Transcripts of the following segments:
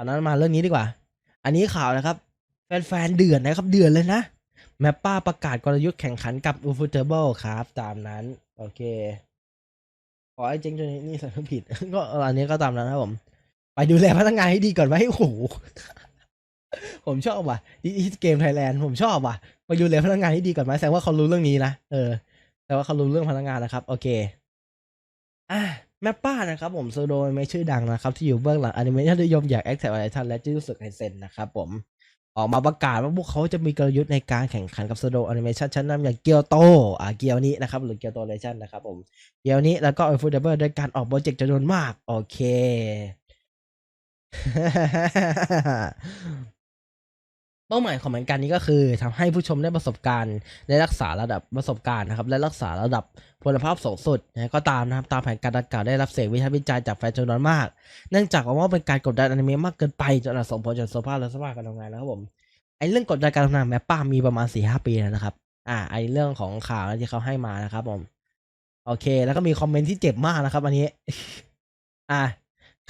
ตอนนั้นมาเรื่องนี้ดีกว่า อันนี้ข่าวนะครับ แฟนๆเดือดนะครับ เดือดเลยนะแมปป้าประกาศกลยุทธ์แข่งขันกับ u f o t a b l e ครับ ตามนั้น โอเค ขอไอ้เจ๊งจนนี่สำผิด ก็อันนี้ก็ตามนั้นนะครับผม ไปดูแลพนักงานให้ดีก่อนไหมโอ้โห ผมชอบว่ะอีเกมไทยแลนด์ผมชอบว่ะ ไปดูแลพนักงานให้ดีก่อนไหมแสดงว่าเขารู้เรื่องนี้นะ เออ แต่ว่าเขารู้เรื่องพนักงานนะครับ โอเค อะ แมปป้านะครับผมโซโดไม่ชื่อดังนะครับ ที่อยู่เบื้องหลังอนิเมะยอดนิยมอย่างแอคแท็กไอทันและจิ้วสึกไฮเซนนะครับผมออกมาประกาศว่าพวกเขาจะมีกลยุทธ์ในการแข่งขันกับโซโดแอนิเมชันชั้นนำอย่างเกียวโตอ่าเกียวนี้นะครับ หรือเกียวโตเลชั่นนะครับผมเกียวนี้แล้วก็อ f ฟูเดเบอร์ด้วยการออกโปรเจกต์จำนวนมาก โอเค เป้าหมายของมันการนี้ก็คือทำให้ผู้ชมได้ประสบการณ์ได้รักษาระดับประสบการณ์นะครับและรักษาระดับคุณภาพสูงสุดนะก็ตามนะครับตามแผนการดังกล่าวได้รับเสียงวิพากษ์วิจารณ์จากแฟนจำนวนมาก เนื่องจากว่าเป็นการกดดันอนิเมะมากเกินไปจนอาจส่งผลจนสภาพและสภาพการทำงานนะครับผมไอ้เรื่องกดดันการทำงานแมปป้ามีประมาณสี่ห้าปีแล้วนะครับ อ่าไอ้เรื่องของข่าวที่เขาให้มานะครับผมโอเค แล้วก็มีคอมเมนต์ที่เจ็บมากนะครับ อันนี้ อ่า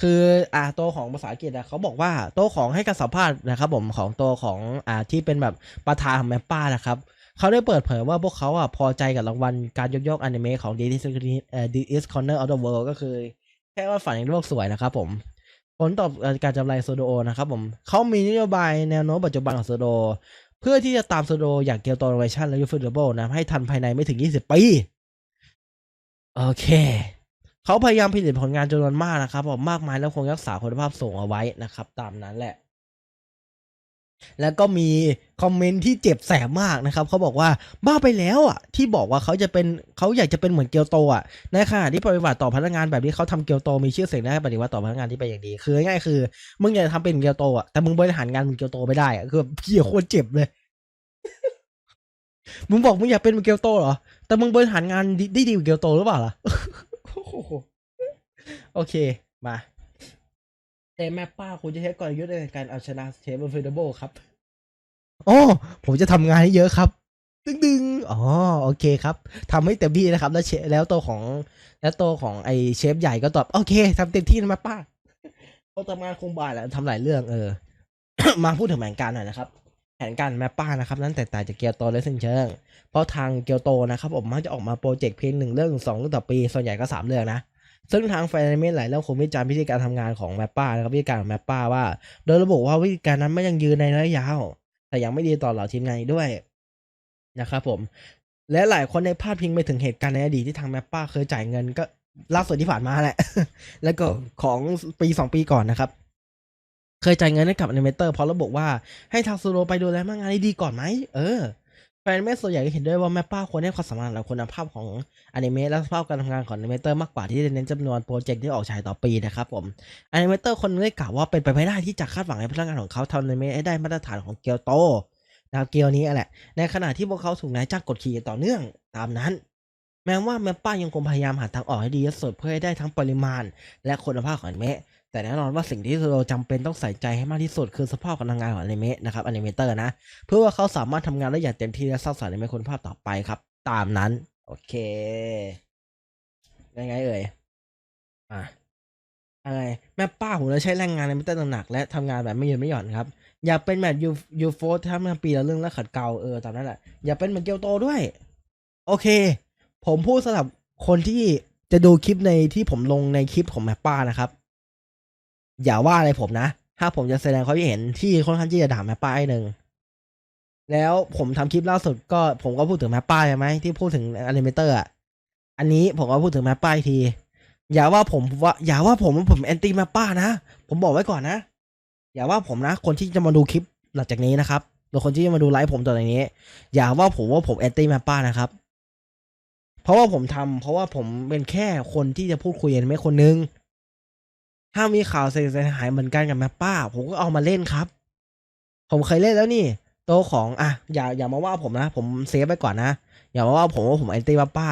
คืออ่าตัวของภาษาอังกฤษอะเขาบอกว่าตัวของให้การสัมภาษณ์นะครับผมของตัวของอ่าที่เป็นแบบประธานของแมปป้านะครับเขาได้เปิดเผยว่าพวกเขาอะพอใจกับรางวัลการยกย่องอนิเมะของ The Is The Is Corner of the World ก็คือ แค่ว่าฝันในโลกสวยนะครับผมผลตอบการจำไรโซโดนะครับผมเขามีนโยบายแนวโน้มปัจจุบันของโซโด เพื่อที่จะตามโซโดอย่างเกียวโตโรเวชั่นและยูฟิเดเบิลนะให้ทันภายในไม่ถึง 20 ปี โอเค เขาพยายามผลิตผลงานจำนวนมากนะครับผมมากมายแล้วคงรักษาคุณภาพสูงเอาไว้นะครับ ตามนั้นแหละ แล้วก็มีคอมเมนต์ที่เจ็บแสบมากนะครับเขาบอกว่าบ้าไปแล้วอะ ที่บอกว่าเขาจะเป็นเขาอยากจะเป็นเหมือนเกียวโตอะในขณะที่ปฏิบัติต่อพนักงานแบบนี้เขาทำเกียวโตมีชื่อเสียงได้ปฏิบัติต่อพนักงานที่เป็นอย่างดี คือง่ายคือมึงอยากจะทำเป็นเกียวโตอะแต่มึงบริหารงานมึงเกียวโตไม่ได้อะคือเกียโคตรเจ็บเลยมึงบอกมึงอยากเป็นเหมือนเกียวโตเหรอแต่มึงบริหารงานดีได้ดีกว่าเกียวโตหรือเปล่าล่ะ โอ้โหโอเค มาแต่แม่ป้าคุณจะใช้กลยุทธ์ในการเอาชนะเชฟเฟอร์เดเบิลครับอ๋อผมจะทำงานให้เยอะครับ ดึงดึงๆอ๋อ โอเคครับทำให้เต็มที่นะครับ แล้วเชฟแล้วตัวของ แล้วตัวของไอเชฟใหญ่ก็ตอบ โอเคทำเต็มที่นะแม่ป้าเขาทำงานคงบ่ายแหละทำหลายเรื่องเออ มาพูดถึงแผนการหน่อยนะครับ แผนการแมปป้านะครับนั้นแตกต่างจากเกียวโตและเซนเชิง เพราะทางเกียวโตนะครับผมมักจะออกมาโปรเจกต์เพียงหนึ่งเรื่องสองเรื่องต่อปี ส่วนใหญ่ก็สามเรื่องนะ ซึ่งทางแฟนเมะหลายเรื่องคงวิจารณ์วิธีการทำงานของแมปป้านะครับวิธีการของแมปป้าว่า โดยระบุว่าวิธีการนั้นไม่ยังยืนในระยะยาว แต่ยังไม่ดีต่อเหล่าทีมงานด้วยนะครับผม และหลายคนในพาดพิงไปถึงเหตุการณ์ในอดีตที่ทางแมปป้าเคยจ่ายเงินก็ล่าสุดที่ผ่านมาแหละ แล้วก็ของปีสองปีก่อนนะครับ เคยจ่ายเงินให้กับอนิเมเตอร์เพราะระบุว่าให้ทางซูโรไปดูแลพนักงานให้ดีก่อนไหมเออแฟนอนิเมส่วนใหญ่ก็เห็นด้วยว่าแมปป้าควรให้ความสำคัญกับคุณภาพของอนิเมะและสภาพการทำงานของอนิเมเตอร์มากกว่าที่จะเน้นจำนวนโปรเจกต์ที่ออกฉายต่อปีนะครับผมอนิเมเตอร์คนหนึงได้กล่าวว่าเป็นไปไม่ได้ที่จะคาดหวังให้พนักงานของเขาทำอนิเมะให้ได้มาตรฐานของเกียวโตนะครับเกียวนี้แหละ ในขณะที่พวกเขาถูกนายจ้างกดขี่ต่อเนื่องตามนั้น แม้ว่าแมปป้ายังคงพยายามหาทางออกให้ดีที่สุดเพื่อให้ได้ทั้งปริมาณ และคุณภาพของอนิเมะ แต่แน่นอนว่าสิ่งที่เราจำเป็นต้องใส่ใจให้มากที่สุดคือสภาพการทำงานของอนิเมะนะครับอนิเมเตอร์นะ เพื่อว่าเขาสามารถทำงานได้อย่างเต็มที่และสร้างสรรค์อนิเมะคุณภาพต่อไปครับ ตามนั้น โอเคยังไงเอ่ยอะอะไรแม่ป้าผมจะใช้แรงงานในมิเตอร์หนักและทำงานแบบไม่หยุดไม่หย่อนครับ อย่าเป็นแบบยูยูโฟสทำงานปีละเรื่องแล้วขัดเกลาเออตามนั้นแหละ อย่าเป็นเหมือนเกียวโตด้วย โอเค ผมพูดสำหรับคนที่จะดูคลิปในที่ผมลงในคลิปของแม่ป้านะครับ อย่าว่าอะไรผมนะ ถ้าผมจะแสดงความคิดเห็นที่ค่อนข้างที่จะด่าแม่ป้าไอ้หนึ่งแล้วผมทำคลิปล่าสุดก็ผมก็พูดถึงแม่ป้าใช่ไหมที่พูดถึงอนิเมเตอร์อะอันนี้ผมก็พูดถึงแม่ป้าอีกที อย่าว่าผมว่า อย่าว่าผมว่าผมแอนตี้แม่ป้านะ ผมบอกไว้ก่อนนะ อย่าว่าผมนะ คนที่จะมาดูคลิปหลังจากนี้นะครับหรือคนที่จะมาดูไลฟ์ผมต่อจากนี้ อย่าว่าผมว่าผมแอนตี้แม่ป้านะครับ เพราะว่าผมทำเพราะว่าผมเป็นแค่คนที่จะพูดคุยกันไม่คนนึง ถ้ามีข่าวเสียหายเหมือนกันกับแม่ป้า ผมก็เอามาเล่นครับ ผมเคยเล่นแล้วนี่ โตของอะอย่าอย่ามาว่าผมนะ ผมเซฟไปก่อนนะ อย่ามาว่าผมว่าผมแอนตี้แม่ป้า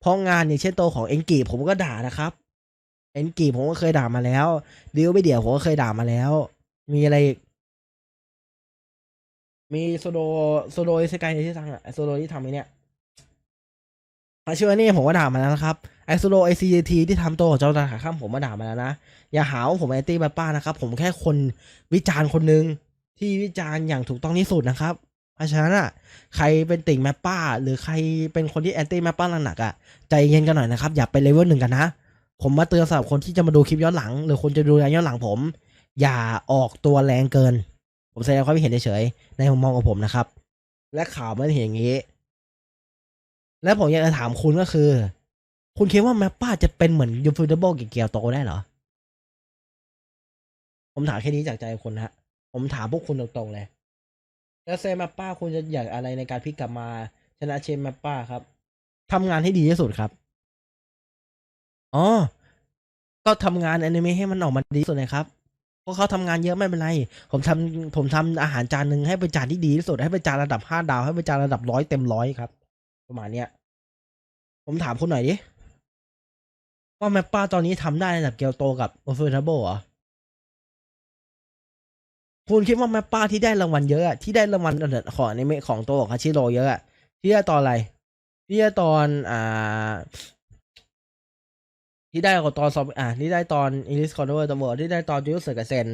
เพราะงานอย่างเช่นโตของเอ็นกีผมก็ด่านะครับเอ็นกีผมก็เคยด่ามาแล้วดิวไม่เดี๋ยวผมก็เคยด่ามาแล้ว มีอะไร มีโซโดโซโดอิสกายที่ทำอะโซโดที่ทำไอ้เนี่ย อาชื่อนี่ผมก็ด่ามาแล้วนะครับไอซูโรไอซีทีที่ทำตัวของเจ้าตาขาข้ามผมมาด่ามาแล้วนะ อย่าหาว่าผมแอนตี้แมปป้านะครับ ผมแค่คนวิจารณ์คนหนึ่งที่วิจารณ์อย่างถูกต้องที่สุดนะครับเพราะฉะนั้นอะใครเป็นติ่งแมปป้า หรือใครเป็นคนที่แอนตี้แมปป้าหนักๆอะใจเย็นกันหน่อยนะครับ อย่าไปเลเวลหนึ่งกันนะ ผมมาเตือนสำหรับคนที่จะมาดูคลิปย้อนหลัง หรือคนจะดูย้อนหลังผม อย่าออกตัวแรงเกิน ผมแสดงความเห็นเฉยๆในมุมมองของผมนะครับ และข่าวมันเห็นอย่างนี้ และผมอยากจะถามคุณก็คือ คุณคิดว่าแมปป้าจะเป็นเหมือนยูฟิเดเบิลเกียวโตได้เหรอ ผมถามแค่นี้จากใจคุณนะผมถามพวกคุณตรงๆเลย แล้วเซแมปป้าคุณจะอยากอะไรในการพลิกกลับมาชนะเชนแมปป้าครับทำงานให้ดีที่สุดครับ อ๋อ ก็ทำงานอนิเมะให้มันออกมาดีที่สุดเลยครับเพราะเขาทำงานเยอะไม่เป็นไร ผมทำผมทำอาหารจานหนึ่งให้เป็นจานที่ดีที่สุดให้เป็นจานระดับห้าดาวให้เป็นจานระดับร้อยเต็มร้อยครับ ประมาณเนี้ย ผมถามคุณหน่อยดิ ว่าแมปป้าตอนนี้ทำได้ระดับเกียวโตกับโอเฟอร์ทับเบิลเหรอ คุณคิดว่าแมปป้าที่ได้รางวัลเยอะอะที่ได้รางวัลอันดับของอนิเมะของตัวของคาชิโร่เยอะอะที่ได้ตอนอะไรที่ได้ตอนอ่าที่ได้กับตอนซอมอ่าที่ได้ตอนอิลิสคอนเวอร์ตัวเวอที่ได้ตอนจูเซอร์กเซน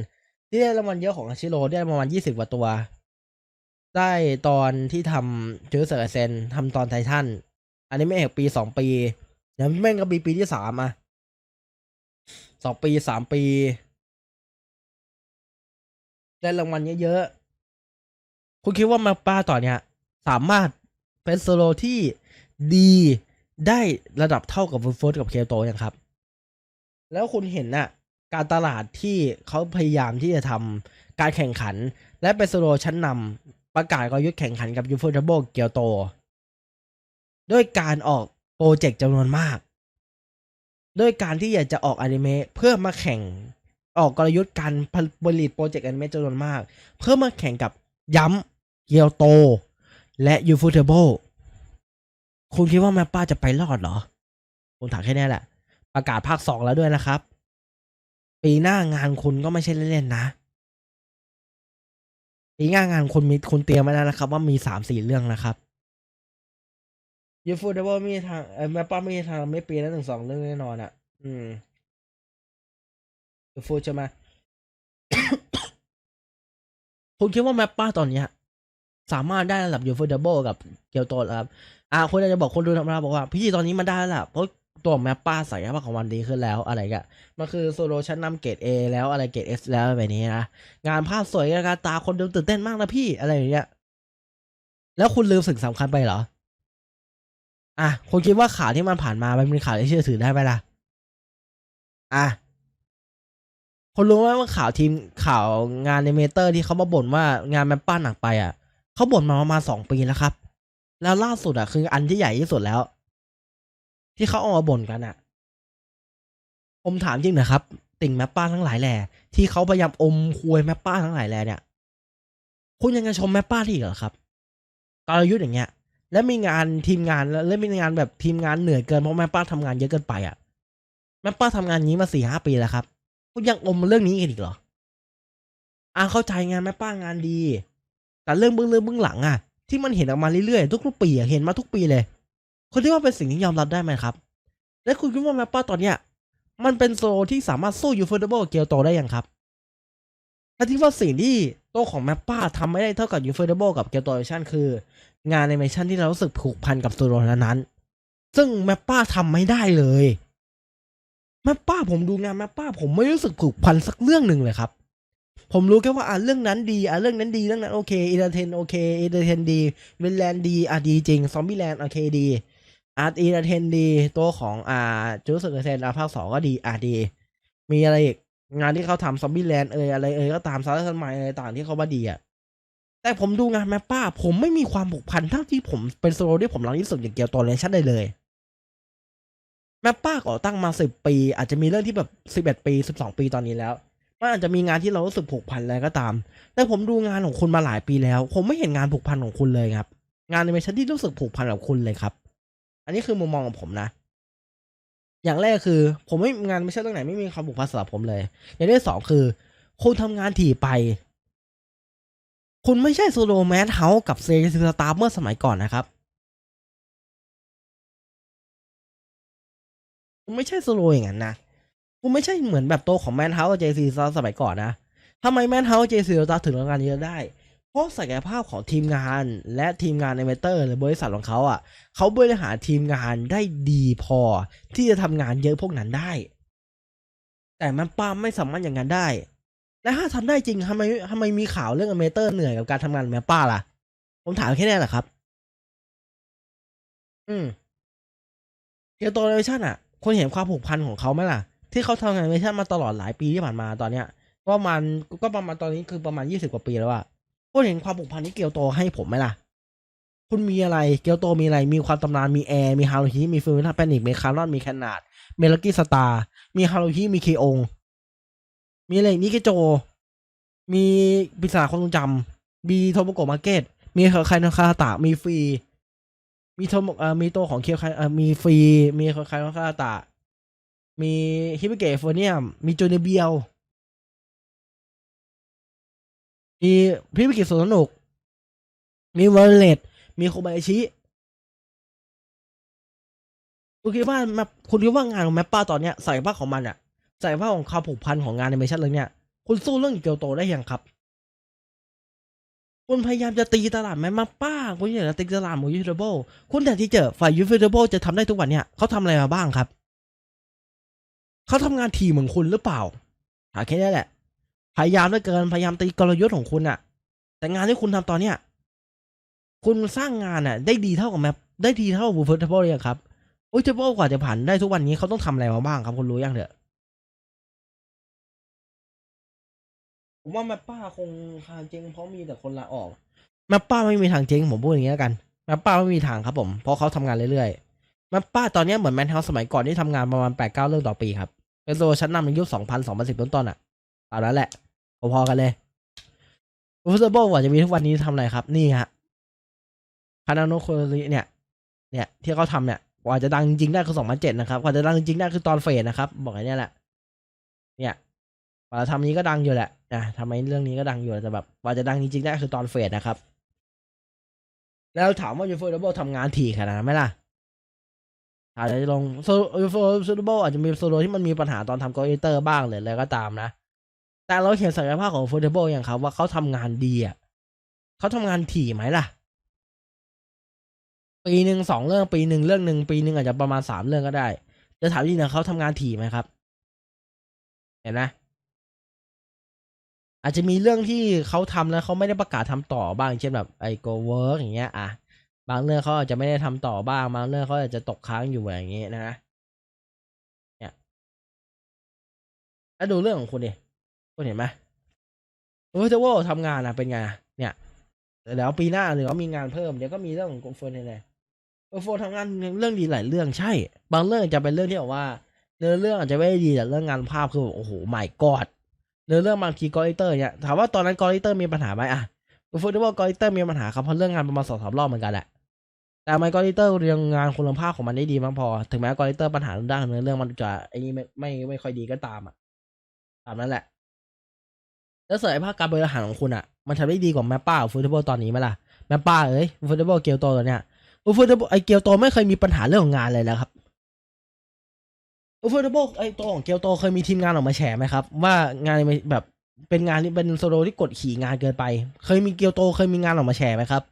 ที่ได้รางวัลเยอะของอาชิโร่ได้ประมาณยี่สิบกว่าตัว ได้ตอนที่ทำจูเซอร์เซนทำตอนไททันอันนี้ไม่เอกปีสองปีเดี๋ยวแม่งก็ปีปีที่สามอะสองปีสามปี ได้รางวัลเยอะๆ คุณคิดว่ามาป้าต่อเนี่ย สามารถเป็นโซโลที่ดีได้ระดับเท่ากับฟูฟกับเคโตยังครับ แล้วคุณเห็นน่ะ การตลาดที่เขาพยายามที่จะทำการแข่งขัน และเป็นโซโลชั้นนำ ประกาศกลยุทธ์แข่งขันกับยูฟ o ทเบิลเกียวโต ด้วยการออกโปรเจกต์จำนวนมาก ด้วยการที่อยากจะออกอนิเมะเพื่อมาแข่งออกกลยุทธ์การผลิตโปรเจกต์แอนิเมะจำนวนมาก เพื่อมาแข่งกับย้ำเกียวโต และยูฟูเทเบิลคุณคิดว่าแมปป้าจะไปรอดเหรอผมถามแค่นี้แหละ ประกาศภาคสองแล้วด้วยนะครับ ปีหน้างานคุณก็ไม่ใช่เล่นๆนะ ปีหน้างานคุณมีคุณเตรียมไว้แล้วนะครับ ว่ามีสามสี่เรื่องนะครับยูฟูเทเบิลมีทางเออแมปป้ามีทางไม่ปีละหนึ่งสองเรื่องแน่นอนอะ อืมยูฟูใช่ไหมคุณคิดว่าแมปป้าตอนเนี้ย สามารถได้ระดับยูฟูดเบิลกับเกียวโตเหรอครับ อ่าคุณอาจจะบอกคนดูธรรมดาบอกว่า พี่ตอนนี้มันได้แล้วล่ะเพราะ ตัวแมปป้าศักยภาพของมันดีขึ้นแล้วอะไรกันมันคือโซโลชั้นนำเกรด A แล้วอะไรเกรด S แล้วแบบนี้นะ งานภาพสวยการตาคนดูตื่นเต้นมากนะพี่อะไรอย่างเงี้ย แล้วคุณลืมสิ่งสำคัญไปเหรอ อะคุณคิดว่าข่าวที่มันผ่านมามันเป็นข่าวที่เชื่อถือได้ไหมล่ะ อะคนรู้ไหมว่าข่าวทีมข่าวงานในเมเตอร์ที่เขามาบ่นว่างานแมปป้าหนักไปอะเขาบ่นมาประมาณสองปีแล้วครับ แล้วล่าสุดอะคืออันที่ใหญ่ที่สุดแล้ว ที่เขาเอามาบ่นกันอะผมถามจริงนะครับ ติ่งแมปป้าทั้งหลายแหล่ที่เขาพยายามอมควยแมปป้าทั้งหลายแหล่เนี่ย คุณยังจะชมแมปป้าที่อีกเหรอครับกลยุทธ์อย่างเงี้ย แล้วมีงานทีมงานแล้วมีงานแบบทีมงานเหนื่อยเกินเพราะแมปป้าทำงานเยอะเกินไปอะแมปป้าทำงานนี้มาสี่ห้าปีแล้วครับ คุณยังอมเรื่องนี้กันอีกเหรออ่าเข้าใจงานแม่ป้างานดี แต่เรื่องเบื้องเรื่องเบื้องหลังอะที่มันเห็นออกมาเรื่อยๆทุกๆปีอะเห็นมาทุกปีเลย คุณคิดว่าเป็นสิ่งที่ยอมรับได้ไหมครับ และคุณคิดว่าแมปป้าตอนเนี้ยมันเป็นโซลที่สามารถสู้ยูเฟอร์เดเบิลเกียวโตได้ยังครับและที่ว่าสิ่งที่โตของแมปป้าทำไม่ได้เท่ากับยูเฟอร์เดเบิลกับเกียวโตเอชั่นคือ งานแอนิเมชันที่เรารู้สึกผูกพันกับโซโลนั้นๆซึ่งแมปป้าทำไม่ได้เลยแม่ป้าผมดูงานแม่ป้าผมไม่รู้สึกผูกพันสักเรื่องหนึ่งเลยครับ ผมรู้แค่ว่าอะเรื่องนั้นดีอะเรื่องนั้นดีเรื่องนั้นโอเคเอร์เทนโอเคเอร์เทนดีเวนแลนดีอะดีจริงซอมบี้แลนด์โอเคดี อาร์ตอินเทนดีตัวของอ่าจูสเกอร์เซนอะภาคสองก็ดีอะดี มีอะไรอีกงานที่เขาทำซอมบี้แลนด์เอยอะไรเอยก็ตามซาร์สันไมอะไรต่างที่เขาว่าดีอะแต่ผมดูงานแม่ป้า ผมไม่มีความผูกพันเท่าที่ผมเป็นโซโลที่ผมรักที่สุดอย่างเกี่ยวโตเลชั่นได้เลยแมปป้าก่อตั้งมาสิบปี อาจจะมีเรื่องที่แบบสิบเอ็ดปีสิบสองปีตอนนี้แล้วมันอาจจะมีงานที่เรารู้สึกผูกพันอะไรก็ตาม แต่ผมดูงานของคุณมาหลายปีแล้ว ผมไม่เห็นงานผูกพันของคุณเลยครับ งานในเมชันที่รู้สึกผูกพันกับคุณเลยครับ อันนี้คือมุมมองของผมนะ อย่างแรกคือ ผมไม่งานไม่ใช่เรื่องไหนไม่มีความผูกพันสำหรับผมเลย อย่างที่สองคือ คุณทำงานถี่ไป คุณไม่ใช่โซโลแมนเฮาส์กับเซซิสตาร์เมื่อสมัยก่อนนะครับคุณไม่ใช่สโลว์อย่างนั้นนะคุณไม่ใช่เหมือนแบบโตของแมนเฮาส์กับเจซีสมัยก่อนนะทำไมแมนเฮาส์เจซีเราถึงทำงานเยอะได้ เพราะศักยภาพของทีมงานและทีมงานในเมเตอร์หรือบริษัทของเขาอะเขาบริหารทีมงานได้ดีพอที่จะทำงานเยอะพวกนั้นได้ แต่มันป้าไม่สามารถอย่างนั้นได้ และถ้าทำได้จริงทำไมทำไมมีข่าวเรื่องอเมเตอร์เหนื่อยกับการทำงานแมปป้าล่ะ ผมถามแค่นี้แหละครับ อืมเกียวโตเนชั่นอะคนเห็นความผูกพันของเขาไหมล่ะ ที่เขาทำงานเนชั่นมาตลอดหลายปีที่ผ่านมาตอนเนี้ย ก็มาณก็ประมาณตอนนี้คือประมาณยี่สิบกว่าปีแล้วอะ คุณเห็นความผูกพันที่เกียวโตให้ผมไหมล่ะ คุณมีอะไรเกียวโตมีอะไร มีความตำนานมีแอร์มีฮารุฮิมีฟิลนาแพนิกมีคาร์ลอนมีแคนนาดเมลักกี้สตาร์มีฮารุฮิมีเคองมีอะไรอีกนิเกโจ มีปิศนาความทรงจำมีโทโมโกะมาร์เก็ตมีใครนาคาตะมีฟรี มีโทโมเอ่อมีตัวของเคียวไคเอ่อมีฟรี มีใครนาคาตะ มีฮิบิเกะโฟเนียม มีโจเนเบียว มีพิพิกิจสนสนุก มีเวอร์เลตมีโคบายชิคุณคิดว่าแมปคุณคิดว่างานของแมปป้าตอนเนี้ยศักยภาพของมันอะศักยภาพของความผูกพันของงานแอนิเมชันเรื่องเนี้ยคุณสู้เรื่องเกียวโตได้ยังครับ คุณพยายามจะตีตลาดแมปป้า คุณอยากจะตีตลาดหมูยูทูบเบิลคุณแต่ที่เจอฝ่ายยูทูบเบิลจะทำได้ทุกวันเนี้ยเขาทำอะไรมาบ้างครับ เขาทำงานทีเหมือนคุณหรือเปล่าถามแค่นี้แหละ พยายามเหลือเกินพยายามตีกลยุทธ์ของคุณอะแต่งานที่คุณทำตอนเนี้ยคุณสร้างงานอะได้ดีเท่ากับแมปได้ดีเท่ากับบูเฟอร์เทเบิลเลยงครับโอ้ยเทเบิลกว่าจะผ่านได้ทุกวันนี้เขาต้องทำอะไรมาบ้างครับคุณรู้ยังเถอะผมว่าแมปป้าคงทางเจ๊งเพราะมีแต่คนลาออกแมปป้าไม่มีทางเจ๊งผมพูดอย่างนี้แล้วกันแมปป้าไม่มีทางครับผมเพราะเขาทำงานเรื่อยๆแมปป้าตอนเนี้ยเหมือนแมนเฮาสมัยก่อนที่ทำงานประมาณแปดเก้าเรื่องต่อปีครับเป็นตัวชั้นนำในยุคสองพันสองพันสิบต้นๆอะตามนั้นแหละ พอๆกันเลยฟูเซอร์โบกว่าจะมีทุกวันนี้ทำอะไรครับ นี่ฮะคานาโนโคริเนี่ย เนี่ย ที่เขาทำเนี่ยกว่าจะดังจริงได้คือสองพันเจ็ดนะครับกว่าจะดังจริงได้คือตอนเฟสนะครับ บอกไอ้เนี่ยแหละ เนี่ยกว่าจะทำนี้ก็ดังอยู่แหละนะทำไมเรื่องนี้ก็ดังอยู่แต่แบบกว่าจะดังจริงได้คือตอนเฟสนะครับ แล้วถามว่ายูฟูเซอร์โบทำงานถี่ขนาดนั้นไหมล่ะอาจจะลงโซยูฟูเซอร์โบอาจจะมีโซโลที่มันมีปัญหาตอนทำกอเตอร์บ้างหรืออะไรก็ตามนะ แต่เราเห็นศักยภาพของ f o o t b a l l อย่างครับว่าเขาทำงานดีอะเขาทำงานถี่ไหมล่ะ ปีหนึ่งสองเรื่องปีหนึ่งเรื่องหนึ่งปีหนึ่งอาจจะประมาณสามเรื่องก็ได้ จะถามจริงนะเขาทำงานถี่ไหมครับ เห็นไหมอาจจะมีเรื่องที่เขาทำแล้วเขาไม่ได้ประกาศทำต่อบ้างเช่นแบบไอโกเวิร์กอย่างเงี้ยอะบางเรื่องเขาอาจจะไม่ได้ทำต่อบ้างบางเรื่องเขาอาจจะตกค้างอยู่อย่างเงี้ยนะเนี่ยแล้วดูเรื่องของคุณดิ คุณเห็นไหมโอ้ยแต่ว่าทำงานอะเป็นไงเนี่ยเดี๋ยวปีหน้าเดี๋ยวมีงานเพิ่มเดี๋ยวก็มีเรื่องของเฟิร์นนี่แหละเออเฟิร์นทำงานเรื่องดีหลายเรื่องใช่ บางเรื่องจะเป็นเรื่องที่แบบว่าเนื้อเรื่องอาจจะไม่ได้ดีแต่เรื่องงานภาพคือโอ้โหไม่กอดเนื้อเรื่องบางทีกอริเตอร์เนี่ยถามว่าตอนนั้นกอริเตอร์มีปัญหาไหมอะเฟิร์นที่ว่ากอริเตอร์มีปัญหาครับเพราะเรื่องงานประมาณสองสามรอบเหมือนกันแหละแต่ไมกอริเตอร์เรียงงานคุณภาพของมันได้ดีมากพอ ถึงแม้กอริเตอร์ปัญหาด้านเนื้อเรื่องมันจะไอ้นี่ไม่ไม่ไม่ค่อยดีก็ตามอะตามนั้นแหละ แล้วศักยภาพการบริหารของคุณอะ มันทำได้ดีกว่าแมปป้าฟูทบอลตอนนี้ไหมล่ะ แมปป้าเอ้ยฟูทบอลเกียวโตตัวเนี้ยฟูทบอลไอเกียวโตไม่เคยมีปัญหาเรื่องของงานเลยนะครับฟูทบอลไอตัวของเกียวโตเคยมีทีมงานออกมาแฉไหมครับ ว่างานแบบเป็นงานที่เป็นโซโลที่กดขี่งานเกินไป เคยมีเกียวโตเคยมีงานออกมาแฉไหมครับ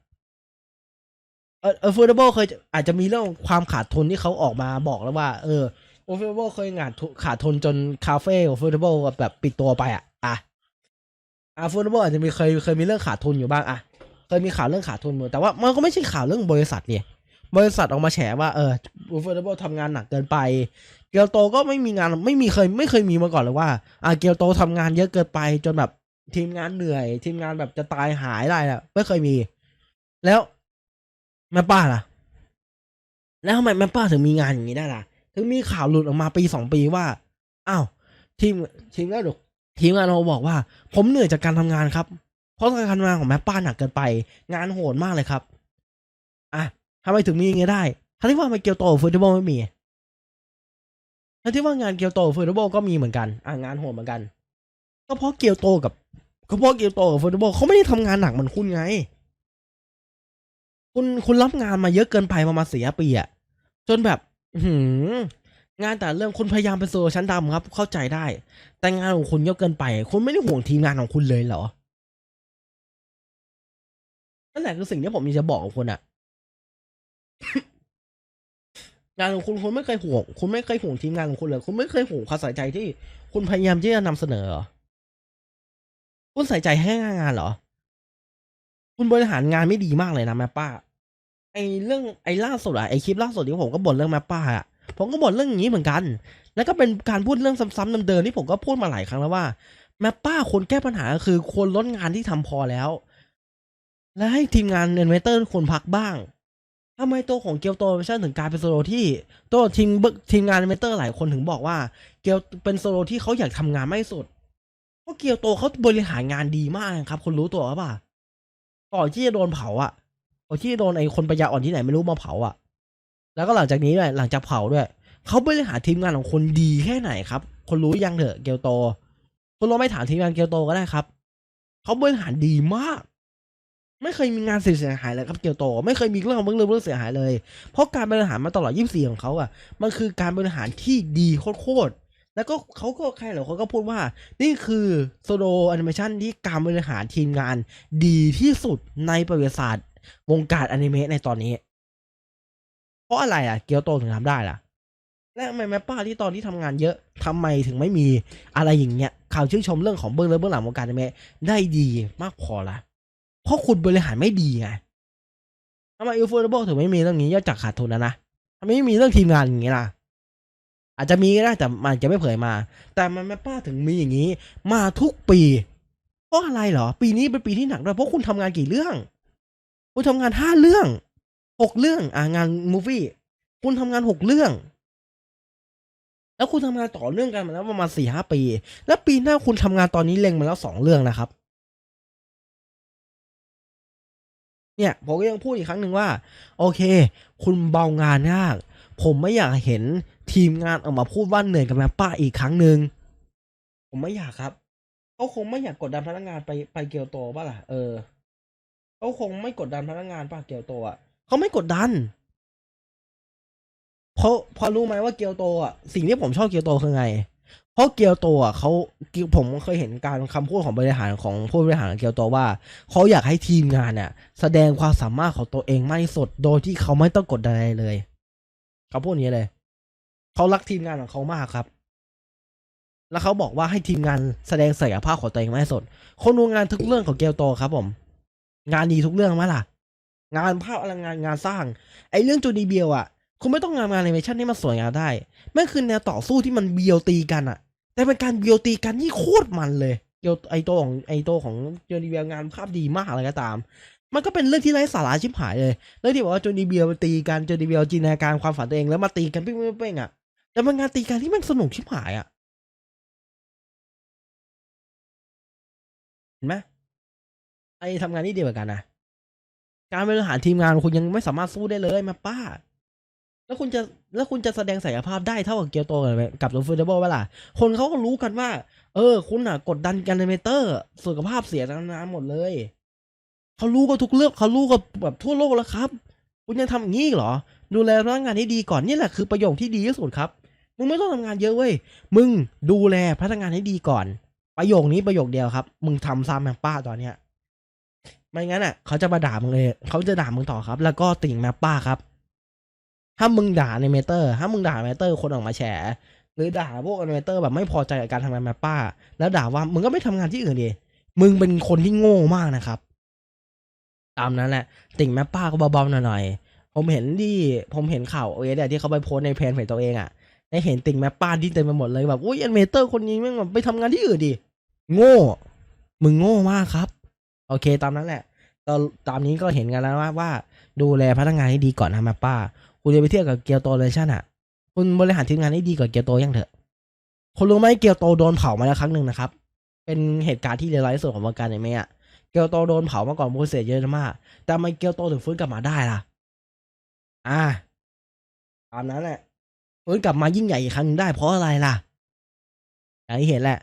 เออฟูทบอลเคยอาจจะมีเรื่องความขาดทุนที่เขาออกมาบอกแล้วว่า เออฟูทบอลเคยงานขาดทุนจนคาเฟ่ของฟูทบอลแบบปิดตัวไปอะ อ่าฟูทบอลอาจจะมีเคยเคยมีเรื่องขาดทุนอยู่บ้างอะเคยมีข่าวเรื่องขาดทุนอยู่แต่ว่ามันก็ไม่ใช่ข่าวเรื่องบริษัทเนี่ย บริษัทออกมาแฉว่าเออฟูทบอลทำงานหนักเกินไป เกียวโตก็ไม่มีงานไม่มีเคยไม่เคยมีมาก่อนเลยว่าอ่าเกียวโตทำงานเยอะเกินไปจนแบบทีมงานเหนื่อย ทีมงานแบบจะตายหายได้อะไม่เคยมี แล้วแม่ป้าล่ะ แล้วทำไมแม่ป้าถึงมีงานอย่างนี้ได้ล่ะ ถึงมีข่าวหลุดออกมาปีสองปีว่าอ้าวทีมทีมงานหรอ ทีมงานเราบอกว่า ผมเหนื่อยจากการทำงานครับ เพราะการทำงานของแม่ป้าหนักเกินไป งานโหดมากเลยครับ อะทำไมถึงมีอย่างเงี้ยได้ทั้งที่ว่ามันเกียวโตฟูทบอลไม่มีทั้งที่ว่างานเกียวโตฟูทบอลก็มีเหมือนกัน อะงานโหดเหมือนกัน ก็เพราะเกียวโตกับก็เพราะเกียวโตกับฟูทบอลเขาไม่ได้ทำงานหนักเหมือนคุณไง คุณคุณรับงานมาเยอะเกินไปประมาณสี่ปีอะจนแบบหื งานแต่เรื่องคุณพยายามเป็นโซชั้นดำครับ เข้าใจได้ แต่งานของคุณเยอะเกินไป คุณไม่ได้ห่วงทีมงานของคุณเลยเหรอนั่นแหละคือสิ่งที่ผมอยากจะบอกกับคุณอะงานของคุณคุณไม่เคยห่วง คุณไม่เคยห่วงทีมงานของคุณเลย คุณไม่เคยห่วงความใส่ใจที่ คุณพยายามที่จะนำเสนอเหรอคุณใส่ใจให้งานเหรอ คุณบริหารงานไม่ดีมากเลยนะแม่ป้า ไอเรื่องไอล่าสุดอะไอคลิปล่าสุดที่ผมก็บ่นเรื่องแม่ป้าอะ ผมก็บ่นเรื่องอย่างนี้เหมือนกัน แล้วก็เป็นการพูดเรื่องซ้ำๆเดิมๆที่ผมก็พูดมาหลายครั้งแล้วว่าแม่ป้าควรแก้ปัญหาคือควรลดงานที่ทำพอแล้ว และให้ทีมงานเอนเวเตอร์ควรพักบ้างทำไมตัวของเกียวโตไม่ใช่ถึงกลารเป็นโซโลที่ตัวทีมเบิกทีมงานเอนเวเตอร์หลายคนถึงบอกว่า เกียวเป็นโซโลที่เขาอยากทำงานไม่สุดเพราะเกียวโตเขาบริหารงานดีมากครับคุณรู้ตัวหรือเปล่าก่อนที่จะโดนเผาอะก่อนที่จะโดนไอ้คนปัญญาอ่อนที่ไหนไม่รู้มาเผาอะ แล้วก็หลังจากนี้ด้วยหลังจากเผาด้วยเขาบริหารทีมงานของคนดีแค่ไหนครับ คนรู้ยังเถอะเกียวโตคุณลองไม่ถามทีมงานเกียวโตก็ได้ครับเขาบริหารดีมาก ไม่เคยมีงานเสียหายเลยครับเกียวโต ไม่เคยมีเรื่องของเรื่องเรื่องเสียหายเลย เพราะการบริหารมาตลอด 24 ของเขาอะ มันคือการบริหารที่ดีโคตรๆแล้วก็เขาก็ใครเหรอเขาก็พูดว่า นี่คือโซโลแอนิเมชันที่การบริหารทีมงาน ดีที่สุดในประวัติศาสตร์ วงการอนิเมะในตอนนี้ เพราะอะไรอะเกียวโตถึงทำได้ล่ะ และทำไมแม่ป้าที่ตอนที่ทำงานเยอะทำไมถึงไม่มีอะไรอย่างเงี้ยข่าวชื่นชมเรื่องของเบื้องลึกเบื้องหลังวงการอนิเมะได้ดีมากพอละเพราะคุณบริหารไม่ดีไงทำไมยูฟูเบิลถึงไม่มีเรื่องนี้ยอดจากขาดทุนนะนะทำไมไม่มีเรื่องทีมงานอย่างงี้ล่ะอาจจะมีก็ได้แต่มันจะไม่เผยมา แต่มันแม่ป้าถึงมีอย่างนี้ มาทุกปี เพราะอะไรเหรอ ปีนี้เป็นปีที่หนักด้วยเพราะคุณทำงานกี่เรื่อง คุณทำงานห้าเรื่อง หกเรื่องอ่างานมูฟี่คุณทำงานหกเรื่อง แล้วคุณทำงานต่อเนื่องกันมาแล้วประมาณสี่ห้าปี แล้วปีหน้าคุณทำงานตอนนี้เล็งมาแล้วสองเรื่องนะครับ เนี่ยผมก็ยังพูดอีกครั้งหนึ่งว่า โอเค คุณเบางานยาก ผมไม่อยากเห็นทีมงานออกมาพูดว่าเหนื่อยกับแม่ป้าอีกครั้งหนึ่งผมไม่อยากครับเขาคงไม่อยากกดดันพนักงานไปไปเกียวโตป่ะล่ะเออเขาคงไม่กดดันพนักงานป่ะเกียวโตอะ เขาไม่กดดันเพราะพอรู้ไหมว่าเกียวโตอะสิ่งที่ผมชอบเกียวโตคือไง เพราะเกียวโตอะเขาผมเคยเห็นการคำพูดของบริหารของผู้บริหารเกียวโตว่าเขาอยากให้ทีมงานเนี่ยแสดงความสามารถของตัวเองมากที่สุดโดยที่เขาไม่ต้องกดดันอะไรเลยเขาพูดอย่างนี้เลยเขารักทีมงานของเขามากครับ แล้วเขาบอกว่าให้ทีมงานแสดงศักยภาพของตัวเองมากที่สุดคนดูงานทุกเรื่องของเกียวโตครับ ผม งานดีทุกเรื่องไหมล่ะ งานภาพอลังงานงานสร้าง ไอ้เรื่องจูดีเบียวอะคุณไม่ต้องงานแอนิเมชันให้มันสวยงามได้แม่งคือแนวต่อสู้ที่มันเบียวตีกันอะ แต่เป็นการเบียวตีกันที่โคตรมันเลยเกียวไอโตของไอโตของจูดีเบียวงานภาพดีมากอะไรก็ตาม มันก็เป็นเรื่องที่ไร้สาระชิบหายเลยเรื่องที่บอกว่าจูดีเบียวตีกันจูดีเบียวจินตนาการความฝันตัวเองแล้วมาตีกันเป้งๆๆๆอะแต่มันงานตีกันที่มันสนุกชิบหายอะเห็นไหมไอทำงานนี่ดีกว่ากันนะ การบริหารทีมงานคุณยังไม่สามารถสู้ได้เลยมาป้า แล้วคุณจะแล้วคุณจะแสดงศักยภาพได้เท่ากับเกียวโตกับกับโรฟูเดเบิลเวล่ะคนเขาก็รู้กันว่า เออ คุณอะ กดดันกันในเมเตอร์สุขภาพเสียทั้งนั้นหมดเลยเขารู้กันทุกเรื่องเขารู้กันแบบทั่วโลกแล้วครับ คุณยังทำอย่างนี้อีกเหรอ ดูแลพนักงานให้ดีก่อนนี่แหละคือประโยคที่ดีที่สุดครับมึงไม่ต้องทำงานเยอะเว้ย มึงดูแลพนักงานให้ดีก่อน ประโยคนี้ประโยคเดียวครับ มึงทำซ้ำแมงป้าตอนเนี้ย ไม่งั้นอะเขาจะมาด่ามึงเลยเขาจะด่ามึงต่อครับ แล้วก็ติ่งแมปป้าครับ ถ้ามึงด่าในเมเตอร์ถ้ามึงด่าเมเตอร์คนออกมาแฉหรือด่าพวกอนิเมเตอร์แบบไม่พอใจกับการทำงานแมปป้า แล้วด่าว่ามึงก็ไม่ทำงานที่อื่นดิมึงเป็นคนที่โง่มากนะครับ ตามนั้นแหละ ติ่งแมปป้าก็เบาๆหน่อยๆผมเห็นที่ผมเห็นข่าวเอเเนี่ยที่เขาไปโพสในเพจเพจตัวเองอะได้เห็นติ่งแมปป้าที่เต็มไปหมดเลยแบบอุ้ยอนิเมเตอร์คนนี้แม่งแบบไปทำงานที่อื่นดิโง่ มึงโง่มากครับ โอเคตามนั้นแหละก็ตามนี้ก็เห็นกันแล้วว่าว่าดูแลพนักงานให้ดีก่อนนะแมปป้า คุณจะไปเทียบกับเกียวโตเลยชั่นอะ คุณบริหารทีมงานให้ดีกว่าเกียวโตยังเถอะคุณรู้ไหมเกียวโตโดนเผามาแล้วครั้งหนึ่งนะครับ เป็นเหตุการณ์ที่เลวร้ายที่สุดของวงการในเมะเกียวโตโดนเผามาก่อนโมเสสเยอะมากแต่ทำไมเกียวโตถึงฟื้นกลับมาได้ล่ะ อ่าตามนั้นแหละฟื้นกลับมายิ่งใหญ่อีกครั้งหนึ่งได้เพราะอะไรล่ะอย่างที่เห็นแหละ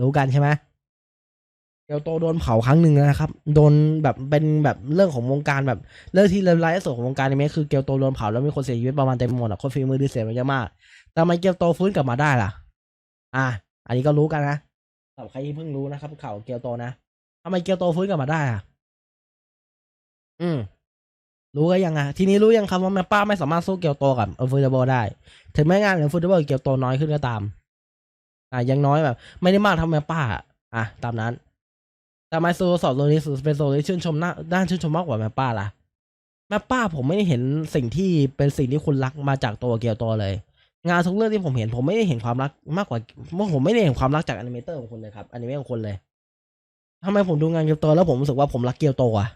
รู้กันใช่ไหม เกกียวโตโดนเผาครั้งหนึ่งนะครับ โดนแบบเป็นแบบเรื่องของวงการแบบเรื่องที่เลวร้ายที่สุดของวงการอนิเมคือเกียวโตโดนเผาแล้วมีคนเสียชีวิตประมาณเต็มหมดอะคนฝีมือดีเสียไปเยอะมากแต่ทำไมเกียวโตฟื้นกลับมาได้ล่ะ อะอันนี้ก็รู้กันนะสำหรับใครที่เพิ่งรู้นะครับข่าวเกียวโตนะทำไมเกียวโตฟื้นกลับมาได้อะ อืมรู้ก็ยังอะทีนี้รู้ยังครับว่าแม่ป้าไม่สามารถสู้เกียวโตกับเออร์ฟูเดเบิลได้ถึงแม้งานเออร์ฟูเดเบิลเกียวโตน้อยขึ้นก็ตาม อะยังน้อยแบบ ไม่ได้มากท่าแม่ป้า อะตามนั้น แต่ไมโซสอบโซลิสเป็นโซลิสชื่นชมหน้าด้านชื่นชมมากกว่าแม่ป้าล่ะแม่ป้าผมไม่ได้เห็นสิ่งที่เป็นสิ่งที่คุณรักมาจากตัวเกียวโตเลย งานทุกเรื่องที่ผมเห็นผมไม่ได้เห็นความรักมากกว่าผมไม่ได้เห็นความรักจากอนิเมเตอร์ของคุณเลยครับอนิเมะของคุณเลยทำไมผมดูงานเกียวโตแล้วผมรู้สึกว่าผมรักเกียวโตอะ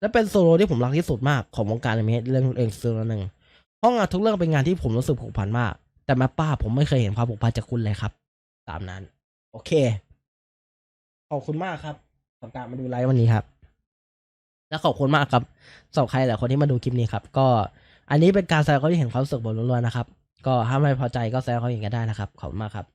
และเป็นโซโลที่ผมรักที่สุดมากของวงการอนิเมะเรื่องเองโซโลหนึ่งเพราะงานทุกเรื่องเป็นงานที่ผมรู้สึกผูกพันมาก แต่แม่ป้าผมไม่เคยเห็นความผูกพันจากคุณเลยครับ ตามนั้น โอเคขอบคุณมากครับ สำหรับมาดูไลฟ์วันนี้ครับ และขอบคุณมากครับสำหรับใครหลายคนที่มาดูคลิปนี้ครับ ก็อันนี้เป็นการแสดงความเห็นความสึกบนล้วนๆนะครับ ก็ถ้าไม่พอใจก็แสดงความเห็นกันได้นะครับ ขอบคุณมากครับ